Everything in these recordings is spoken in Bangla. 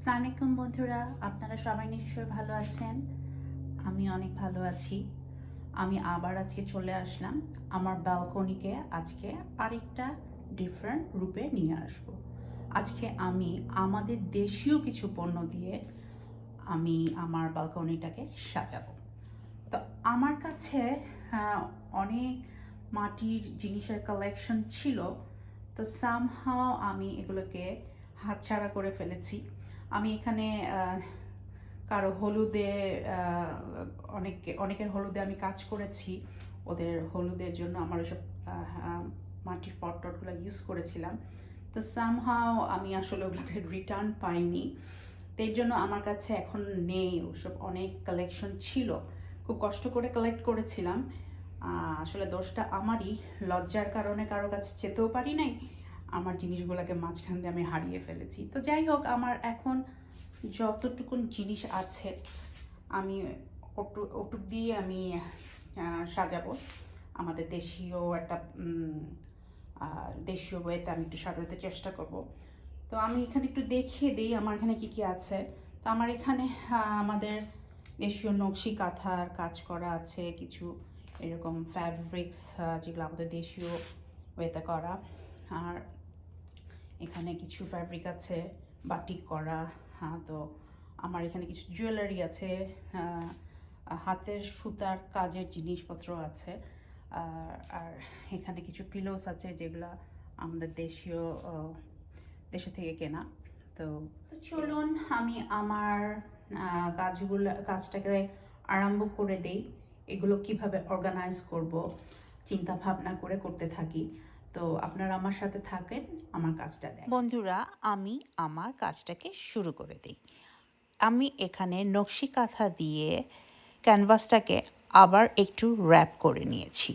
সালামালাইকুম বন্ধুরা, আপনারা সবাই নিশ্চয়ই ভালো আছেন? আমি অনেক ভালো আছি। আমি আবার আজকে চলে আসলাম আমার ব্যালকনিকে আজকে আরেকটা ডিফারেন্ট রূপে নিয়ে আসব। আজকে আমি আমাদের দেশীয় কিছু পণ্য দিয়ে আমি আমার ব্যালকনিটাকে সাজাবো। তো আমার কাছে অনেক মাটির জিনিসের কালেকশন ছিল, তো সামহাও আমি এগুলোকে হাতছাড়া করে ফেলেছি। আমি এখানে কারও হলুদে অনেকে অনেকের হলুদে আমি কাজ করেছি। ওদের হলুদের জন্য আমার আহ, মাটির পট টটগুলো ইউজ করেছিলাম। তো সামহাও আমি আসলে ওগুলোকে রিটার্ন পাইনি। তো এর জন্য আমার কাছে এখন নেই। ওসব অনেক কালেকশন ছিল। খুব কষ্ট করে কালেক্ট করেছিলাম। আসলে দোষটা আমারই। লজ্জার কারণে কারও কাছে যেতেও পারি নাই। আমার জিনিসগুলোকে মাঝখান দিয়ে আমি হারিয়ে ফেলেছি। তো যাই হোক, আমার এখন যতটুকুন জিনিস আছে, আমি ওটু ওটুক দিয়ে আমি সাজাবো। আমাদের দেশীয় একটা দেশীয় ওয়েতে আমি একটু সাজাতে চেষ্টা করব। তো আমি এখানে একটু দেখিয়ে দিই আমার এখানে কি কি আছে। তো আমার এখানে আমাদের দেশীয় নকশি কাঁথার কাজ করা আছে, কিছু এরকম ফ্যাব্রিক্স যেগুলো আমাদের দেশীয় ওয়েতে করা। আর এখানে কিছু ফ্যাব্রিক আছে, বাটিক করা হ্যাঁ তো আমার এখানে কিছু জুয়েলারি আছে হাতের সুতার কাজের জিনিসপত্র আছে, আর এখানে কিছু পিলোস আছে যেগুলো আমাদের দেশীয় দেশে থেকে কেনা, তো চলুন আমি আমার কাজগুলো কাজটাকে আরম্ভ করে দেই, এগুলো কীভাবে অর্গানাইজ করব চিন্তা ভাবনা করে করতে থাকি। তো আপনারা আমার সাথে থাকেন, আমার কাজটা দেখ বন্ধুরা, আমি আমার কাজটাকে শুরু করে দিই। আমি এখানে নকশি কাঁথা দিয়ে ক্যানভাসটাকে আবার একটু র্যাপ করে নিয়েছি।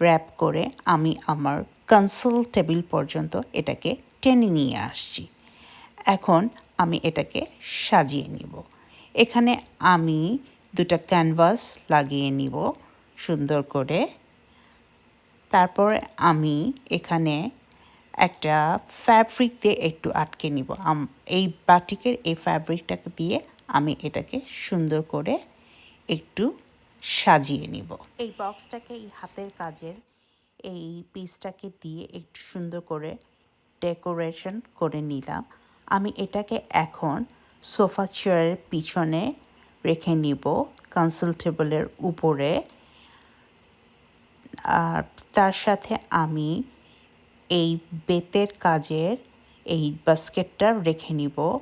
র্যাপ করে আমি আমার কনসোল টেবিল পর্যন্ত এটাকে টেনে নিয়ে আসছি। এখন আমি এটাকে সাজিয়ে নিব। এখানে আমি দুটো ক্যানভাস লাগিয়ে নিব সুন্দর করে। তারপর আমি এখানে একটা ফ্যাব্রিক দিয়ে একটু আটকে নিব। আম- এই বাটিকের এই ফ্যাব্রিকটাকে দিয়ে আমি এটাকে সুন্দর করে একটু সাজিয়ে নিব। এই বক্সটাকে এই হাতের কাজের এই পিসটাকে দিয়ে একটু সুন্দর করে ডেকোরেশন করে নিলাম। আমি এটাকে এখন সোফা চেয়ারের পিছনে রেখে নিব। কনসোল টেবিলের উপরে আর তার সাথে আমি এই বেতের কাজের এই বাস্কেটটা রেখে নিব।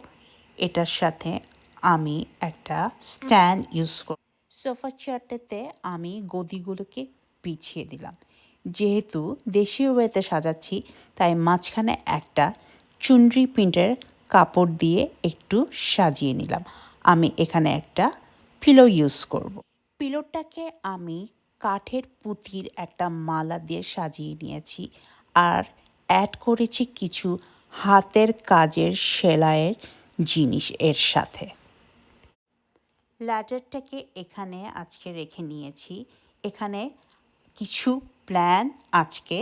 এটার সাথে আমি একটা স্ট্যান্ড ইউজ করব সোফা চেয়ারটাতে আমি গদিগুলোকে পিছিয়ে দিলাম। যেহেতু দেশীয় ওয়েতে সাজাচ্ছি, তাই মাঝখানে একটা চুনরি প্রিন্টের কাপড় দিয়ে একটু সাজিয়ে নিলাম। আমি এখানে একটা পিলো ইউজ করব। পিলোটাকে আমি কাঠের পুঁতির একটা মালা দিয়ে সাজিয়ে নিয়েছি আর অ্যাড করেছি কিছু হাতের কাজের সেলাইয়ের জিনিস এর সাথে। ল্যাডারটাকে এখানে আজকে রেখে নিয়েছি। এখানে কিছু প্ল্যান আজকে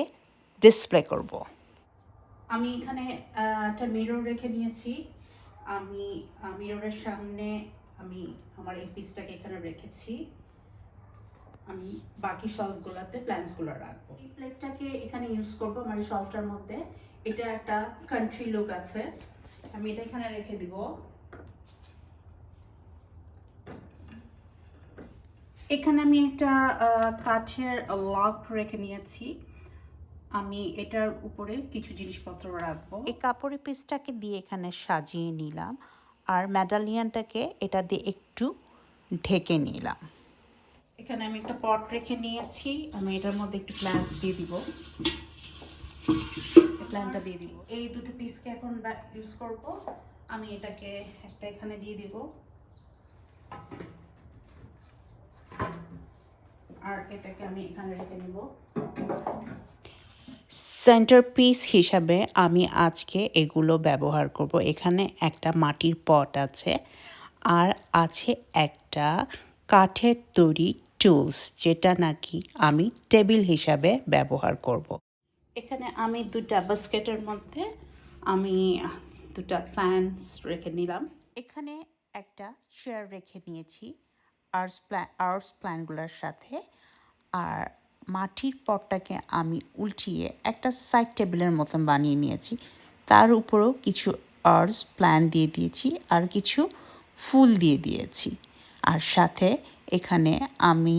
ডিসপ্লে করব। আমি এখানে একটা মিরর রেখে নিয়েছি। আমি মিররের সামনে আমি আমার এই পিসটাকে এখানে রেখেছি। আমি বাকি শলফগুলোতে প্ল্যান্টসগুলো রাখব। এই প্লেটটাকে এখানে ইউজ করব আমার এই শলফটার মধ্যে। এটা একটা কান্ট্রি লুক আছে। আমি এটা এখানে রেখে দিব। এখানে আমি একটা কাঠের লক রেখে নিয়েছি। আমি এটার উপরে কিছু জিনিসপত্র রাখব। এই কাপড়ের পিসটাকে দিয়ে এখানে সাজিয়ে নিলাম। আর মেডালিয়ানটাকে এটা দিয়ে একটু ঢেকে নিলাম। এখানে আমি একটা পট রেখে নিয়েছি। আমি এটার মধ্যে একটু প্ল্যান্টস দিয়ে দিব। প্ল্যানটা দিয়ে দিব। এই দুটো পিসকে এখন ইউজ করব। আমি এটাকে একটা এখানে দিয়ে দিব। আর এটাকে আমি এখানে রেখে নিব সেন্টার পিস হিসাবে আমি আজকে এগুলো ব্যবহার করব। এখানে একটা মাটির পট আছে। আর আছে একটা কাঠের তৈরি টুলস যেটা নাকি আমি টেবিল হিসাবে ব্যবহার করব। এখানে আমি দুটা বাস্কেটের মধ্যে আমি দুটা প্ল্যান্টস রেখে নিলাম। এখানে একটা চেয়ার রেখে নিয়েছি আর্টস প্ল্যান আর্টস প্ল্যানগুলোর সাথে। আর মাটির পটটাকে আমি উল্টিয়ে একটা সাইড টেবিলের মতন বানিয়ে নিয়েছি। তার উপরেও কিছু আর্টস প্ল্যান দিয়ে দিয়েছি আর কিছু ফুল দিয়ে দিয়েছি। আর সাথে এখানে আমি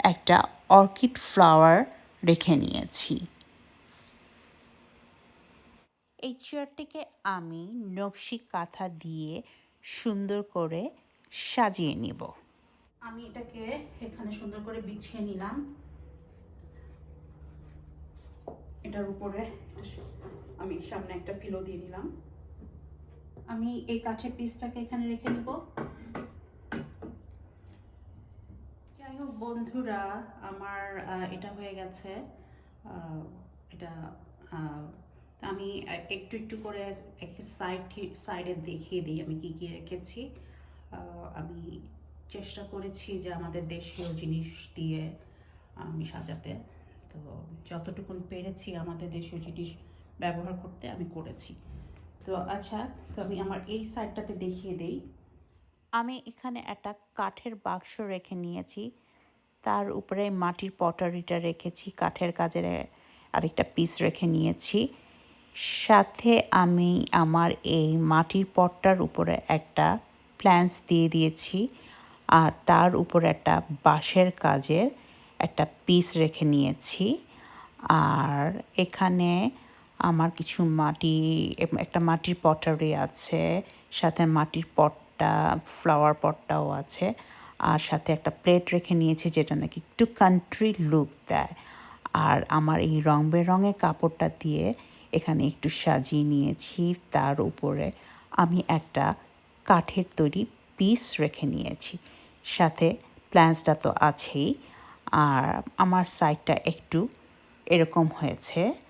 একটা অর্কিড ফ্লাওয়ার রেখে নিয়েছি। এই চেয়ারটিকে আমি নকশি কাঁথা দিয়ে সুন্দর করে সাজিয়ে নিব। আমি এটাকে এখানে সুন্দর করে বিছিয়ে নিলাম। এটার উপরে আমি সামনে একটা পিলো দিয়ে নিলাম। আমি এই কাঠের পিসটাকে এখানে রেখে নিব যাই হোক বন্ধুরা, আমার এটা হয়ে গেছে এটা আমি একটু একটু করে এক সাইড সাইডে দেখিয়ে দিই, আমি কি কি রেখেছি। আমি চেষ্টা করেছি যে আমাদের দেশীয় জিনিস দিয়ে, আমি সাজাতে। তো যতটুকুন পেরেছি আমাদের দেশীয় জিনিস ব্যবহার করতে আমি করেছি। তো আচ্ছা তো আমি আমার এই সাইডটাতে দেখিয়ে দেই। আমি এখানে একটা কাঠের বাক্স রেখে নিয়েছি। তার উপরে মাটির পটারিটা রেখেছি, কাঠের কাজের আরেকটা পিস রেখে নিয়েছি। সাথে আমি আমার এই মাটির পটটার উপরে একটা প্ল্যান্স দিয়ে দিয়েছি আর তার উপরে একটা বাঁশের কাজের একটা পিস রেখে নিয়েছি। আর এখানে আমার কিছু মাটি, একটা মাটির পটারি আছে, সাথে মাটির পটটা ফ্লাওয়ার পটটাও আছে। আর সাথে একটা প্লেট রেখে নিয়েছি যেটা নাকি একটু কান্ট্রি লুক দেয়। আর আমার এই রং বেরঙের কাপড়টা দিয়ে এখানে একটু সাজিয়ে নিয়েছি। তার উপরে আমি একটা কাঠের তৈরি পিস রেখে নিয়েছি। সাথে প্ল্যান্সটা তো আছেই। আর আমার সাইডটা একটু এরকম হয়েছে।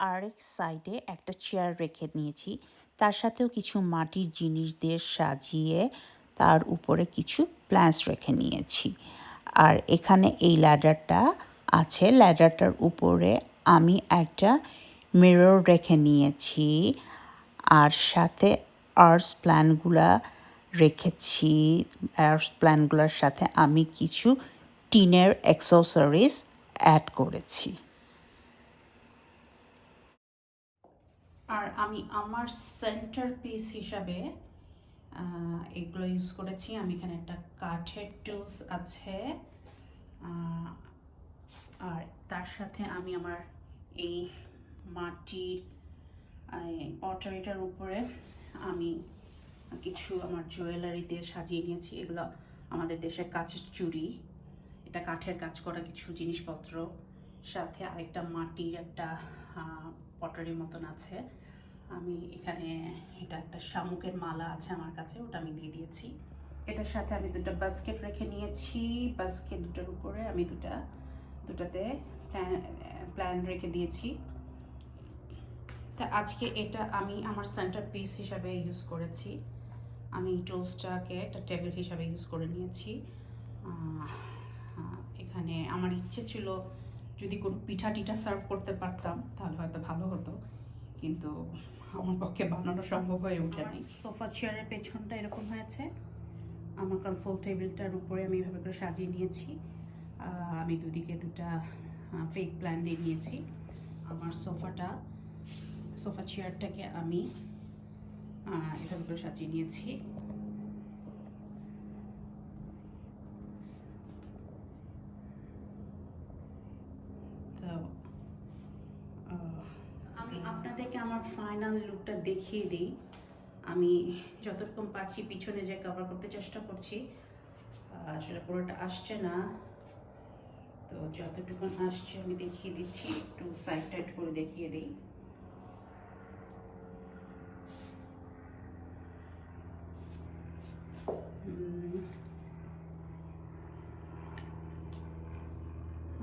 আরেক সাইডে একটা চেয়ার রেখে নিয়েছি। তার সাথেও কিছু মাটির জিনিস দিয়ে সাজিয়ে তার উপরে কিছু প্ল্যান্স রেখে নিয়েছি। আর এখানে এই ল্যাডারটা আছে। ল্যাডারটার উপরে আমি একটা মিরর রেখে নিয়েছি। আর সাথে আর্টস প্ল্যানগুলা রেখেছি। আর্টস প্ল্যানগুলোর সাথে আমি কিছু টিনের অ্যাক্সেসরিজ অ্যাড করেছি। আর আমি আমার সেন্টার পিস হিসাবে এগুলো ইউজ করেছি। আমি এখানে একটা কাঠের টুলস আছে। আর তার সাথে আমি আমার এই মাটির পটারিটার উপরে আমি কিছু আমার জুয়েলারি দিয়ে সাজিয়ে নিয়েছি। এগুলো আমাদের দেশের কাছের চুড়ি। এটা কাঠের কাজ করা কিছু জিনিসপত্র। সাথে আরেকটা মাটির একটা পটারির মতন আছে। আমি এখানে এটা একটা শামুকের মালা আছে আমার কাছে, ওটা আমি দিয়ে দিয়েছি। এটার সাথে আমি দুটো বাস্কেট রেখে নিয়েছি। বাস্কেট দুটোর উপরে আমি দুটা, দুটাতে প্ল্যান রেখে দিয়েছি। তা আজকে এটা আমি আমার সেন্টার পিস হিসাবে ইউজ করেছি। আমি টুলসটাকে একটা টেবিল হিসাবে ইউজ করে নিয়েছি। এখানে আমার ইচ্ছে ছিল যদি কোনো পিঠা টিঠা সার্ভ করতে পারতাম, তাহলে হয়তো ভালো হতো। কিন্তু আমার পক্ষে বানানো সম্ভব হয়ে ওঠে না সোফা চেয়ারের পেছনটা এরকম হয়েছে। আমার কনসোল টেবিলটার উপরে আমি এভাবে করে সাজিয়ে নিয়েছি। আমি দুদিকে দুটা ফেক প্ল্যান দিয়ে নিয়েছি। আমার সোফাটা, সোফা চেয়ারটাকে আমি এভাবে করে সাজিয়ে নিয়েছি তো আহ, আমি আপনাদেরকে আমার ফাইনাল লুকটা দেখিয়ে দিই। আমি যতরকম পারছি পিছনে যে কভার করতে চেষ্টা করছি। আসলে পুরোটা আসছে না। তো যতটুকু আসছে আমি দেখিয়ে দিচ্ছি। একটু সাইড টাইড করে দেখিয়ে দিই।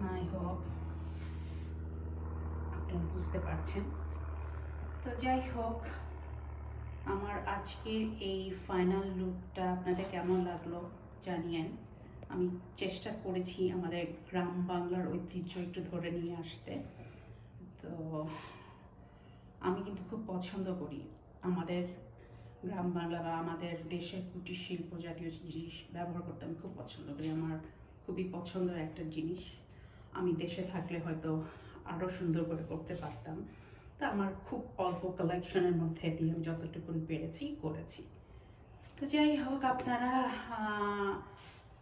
আই হোপ আপনারা বুঝতে পারছেন। তো যাই হোক, আমার আজকের এই ফাইনাল লুকটা আপনাদের কেমন লাগল জানিয়েন। আমি চেষ্টা করেছি আমাদের গ্রাম বাংলার ঐতিহ্য একটু ধরে নিয়ে আসতে। তো আমি কিন্তু খুব পছন্দ করি আমাদের গ্রাম বাংলা বা আমাদের দেশের কুটির শিল্প জাতীয় জিনিস ব্যবহার করতে। আমি খুব পছন্দ করি, আমার খুবই পছন্দের একটা জিনিস। আমি দেশে থাকলে হয়তো আরও সুন্দর করে করতে পারতাম। তা আমার খুব অল্প কালেকশনের মধ্যে দিয়ে আমি যতটুকু পেরেছি করেছি। তো যাই হোক, আপনারা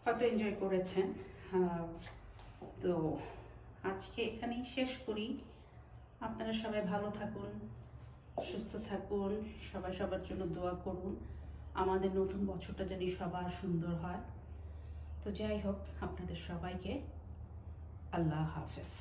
হয়তো এনজয় করেছেন। তো আজকে এখানেই শেষ করি। আপনারা সবাই ভালো থাকুন, সুস্থ থাকুন, সবাই সবার জন্য দোয়া করুন। আমাদের নতুন বছরটা যেন সবার সুন্দর হয়। তো যাই হোক, আপনাদের সবাইকে আল্লাহ হাফেজ।